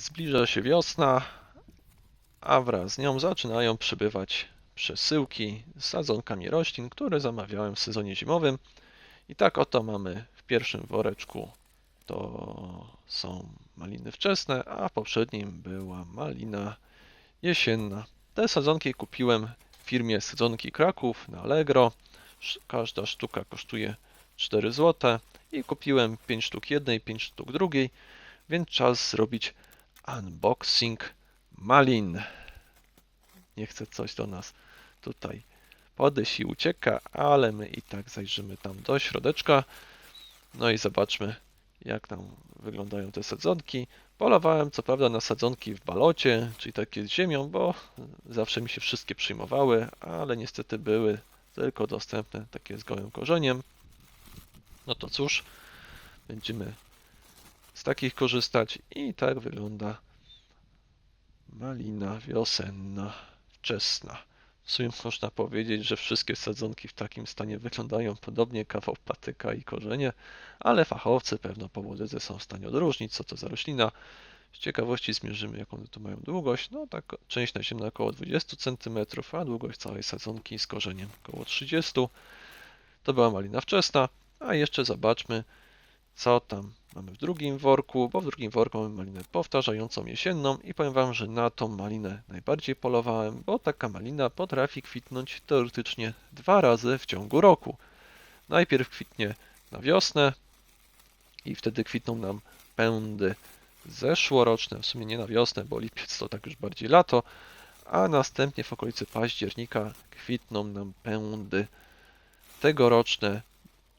Zbliża się wiosna, a wraz z nią zaczynają przybywać przesyłki z sadzonkami roślin, które zamawiałem w sezonie zimowym. I tak oto mamy w pierwszym woreczku to są maliny wczesne, a w poprzednim była malina jesienna. Te sadzonki kupiłem w firmie Sadzonki Kraków na Allegro. Każda sztuka kosztuje 4 zł i kupiłem 5 sztuk jednej, 5 sztuk drugiej, więc czas zrobić unboxing malin. Nie chce coś do nas tutaj podejść i ucieka, ale my i tak zajrzymy tam do środeczka. No i zobaczmy, jak tam wyglądają te sadzonki. Polowałem co prawda na sadzonki w balocie, czyli takie z ziemią, bo zawsze mi się wszystkie przyjmowały, ale niestety były tylko dostępne takie z gołym korzeniem. No to cóż, będziemy z takich korzystać i tak wygląda malina wiosenna, wczesna. W sumie można powiedzieć, że wszystkie sadzonki w takim stanie wyglądają podobnie, kawał patyka i korzenie, ale fachowcy pewno po łodydze są w stanie odróżnić, co to za roślina. Z ciekawości zmierzymy, jaką tu mają długość. No tak, część naziemna około 20 cm, a długość całej sadzonki z korzeniem około 30 To była malina wczesna, a jeszcze zobaczmy, co tam mamy w drugim worku, bo w drugim worku mamy malinę powtarzającą jesienną i powiem Wam, że na tą malinę najbardziej polowałem, bo taka malina potrafi kwitnąć teoretycznie dwa razy w ciągu roku. Najpierw kwitnie na wiosnę i wtedy kwitną nam pędy zeszłoroczne, w sumie nie na wiosnę, bo lipiec to tak już bardziej lato, a następnie w okolicy października kwitną nam pędy tegoroczne,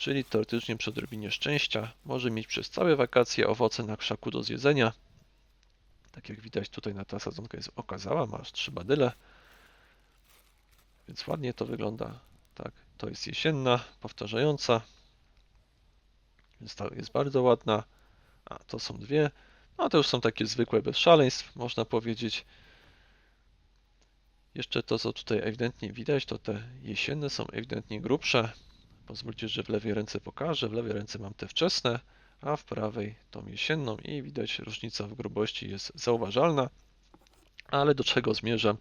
czyli teoretycznie przy odrobinie szczęścia może mieć przez całe wakacje owoce na krzaku do zjedzenia. Tak jak widać tutaj na ta sadzonka jest okazała, ma aż trzy badyle. Więc ładnie to wygląda. Tak, to jest jesienna, powtarzająca. Więc ta jest bardzo ładna. A to są dwie. No to już są takie zwykłe bez szaleństw, można powiedzieć. Jeszcze to, co tutaj ewidentnie widać, to te jesienne są ewidentnie grubsze. Pozwólcie, że w lewej ręce pokażę. W lewej ręce mam te wczesne, a w prawej tą jesienną i widać różnica w grubości jest zauważalna. Ale do czego zmierzam?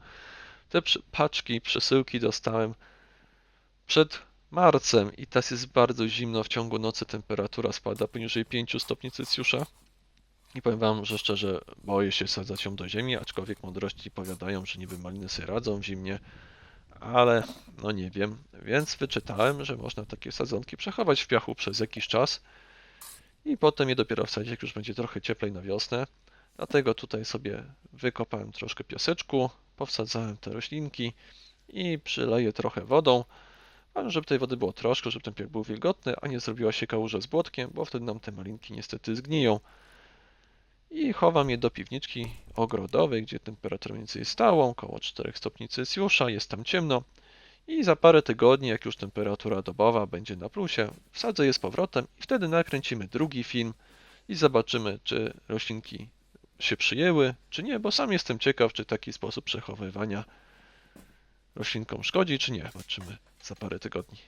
Te paczki, przesyłki dostałem przed marcem i teraz jest bardzo zimno. W ciągu nocy temperatura spada poniżej 5 stopni Celsjusza. I powiem Wam, że szczerze boję się sadzać ją do ziemi, aczkolwiek mądrości powiadają, że niby maliny sobie radzą w zimnie, ale no nie wiem. Więc wyczytałem, że można takie sadzonki przechować w piachu przez jakiś czas i potem je dopiero wsadzić, jak już będzie trochę cieplej na wiosnę. Dlatego tutaj sobie wykopałem troszkę piaseczku, powsadzałem te roślinki i przyleję trochę wodą, ale żeby tej wody było troszkę, żeby ten piach był wilgotny, a nie zrobiła się kałuża z błotkiem, bo wtedy nam te malinki niestety zgniją. I chowam je do piwniczki ogrodowej, gdzie temperatura mniej więcej jest stałą, około 4 stopni Celsjusza, jest tam ciemno. I za parę tygodni, jak już temperatura dobowa będzie na plusie, wsadzę je z powrotem i wtedy nakręcimy drugi film i zobaczymy, czy roślinki się przyjęły, czy nie, bo sam jestem ciekaw, czy taki sposób przechowywania roślinkom szkodzi, czy nie. Zobaczymy za parę tygodni.